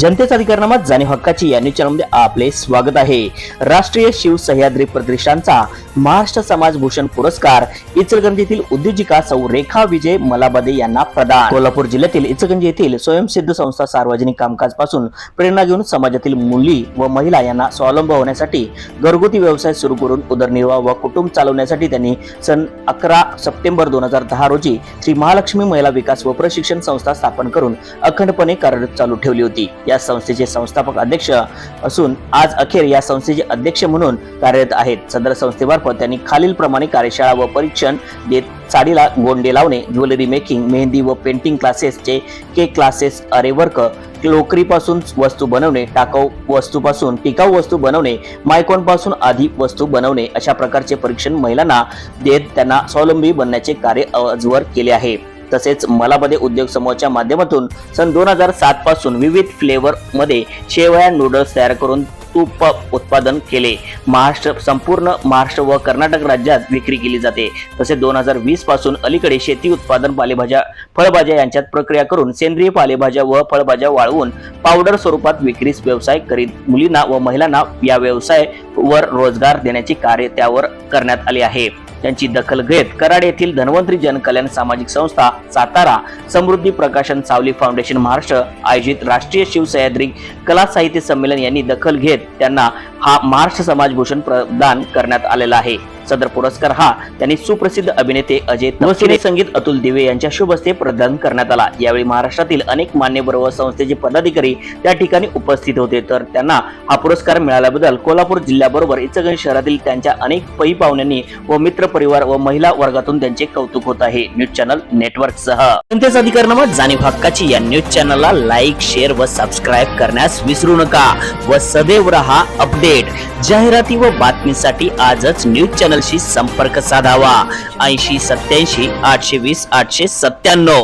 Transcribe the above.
जनतेचा अधिकारनामा जाणीव हक्काची या न्यूज चॅनलमध्ये आपले स्वागत आहे. राष्ट्रीय शिव सह्याद्री प्रतिष्ठानचा महाराष्ट्र समाज भूषण पुरस्कार इचलगंजीतील उद्योजिका सौ रेखा विजय मलाबदे यांना प्रदान. कोल्हापूर जिल्ह्यातील इचलगंजी येथील स्वयंसिद्ध संस्था सार्वजनिक कामकाजपासून प्रेरणा घेऊन समाजातील मुली व महिला यांना स्वावलंब होण्यासाठी घरगुती व्यवसाय सुरू करून उदरनिर्वाह व कुटुंब चालवण्यासाठी त्यांनी सन अकरा सप्टेंबर दोन हजार दहा रोजी श्री महालक्ष्मी महिला विकास व प्रशिक्षण संस्था स्थापन करून अखंडपणे कार्यरत चालू ठेवली होती. या संस्थेचे संस्थापक अध्यक्ष असून आज अखेर या संस्थेचे अध्यक्ष म्हणून कार्यरत आहेत. सदर संस्थेमार्फत त्यांनी खालील प्रमाणे कार्यशाळा व परीक्षण देत साडीला गोंडे लावणे ज्वेलरी मेकिंग मेहंदी व पेंटिंग क्लासेसचे केक क्लासेस अरे वर्क लोकरीपासून वस्तू बनवणे टाकाऊ वस्तूपासून टिकाऊ वस्तू बनवणे मायकॉनपासून आधी वस्तू बनवणे अशा प्रकारचे परीक्षण महिलांना देत त्यांना स्वावलंबी बनण्याचे कार्य आजवर केले आहे. तसेच मलामध्ये उद्योग समूहाच्या माध्यमातून सन दोन हजार सात पासून विविध फ्लेवर मध्ये शेवया नूडल्स तयार करून तूप उत्पादन केले. महाराष्ट्र संपूर्ण महाराष्ट्र व कर्नाटक राज्यात विक्री केली जाते. तसे दोन हजार वीसपासून अलीकडे शेती उत्पादन पालेभाज्या फळभाज्या यांच्यात प्रक्रिया करून सेंद्रिय पालेभाज्या व फळभाज्या वाळवून पावडर स्वरूपात विक्रीस व्यवसाय करीत मुलींना व महिलांना या व्यवसाय वर रोजगार देण्याचे कार्य त्यावर करण्यात आले आहे. त्यांची दखल घेत कराड येथील धन्वंतरी जनकल्याण सामाजिक संस्था सातारा समृद्धी प्रकाशन सावली फाउंडेशन महाराष्ट्र आयोजित राष्ट्रीय शिवसह्याद्री कला साहित्य संमेलन यांनी दखल घेत त्यांना हा महाराष्ट्र समाजभूषण प्रदान करण्यात आलेला आहे. सदर पुरस्कार हा त्यांनी सुप्रसिद्ध अभिनेते अजय व सिने संगीत अतुल दिवे यांच्या शुभ हस्ते प्रदान करण्यात आला. यावेळी महाराष्ट्रातील अनेक मान्यवर व संस्थेचे पदाधिकारी त्या ठिकाणी उपस्थित होते. तर त्यांना हा पुरस्कार मिळाल्याबद्दल कोल्हापूर जिल्ह्याबरोबर इचलगंज शहरातील त्यांच्या अनेक पै पाहुण्यांनी व मित्र परिवार व महिला वर्गातून त्यांचे कौतुक होत आहे. न्यूज चॅनल नेटवर्क सह. जनतेचा अधिकारनामा जाणीव हक्काची या न्यूज चॅनलला लाईक शेअर व सबस्क्राईब करण्यास विसरू नका. व सदैव रहा अपडेट. जाहिराती व बातमीसाठी आजच न्यूज चॅनलशी संपर्क साधावा. ऐंशी सत्याऐंशी आठशे वीस आठशे सत्त्याण्णव.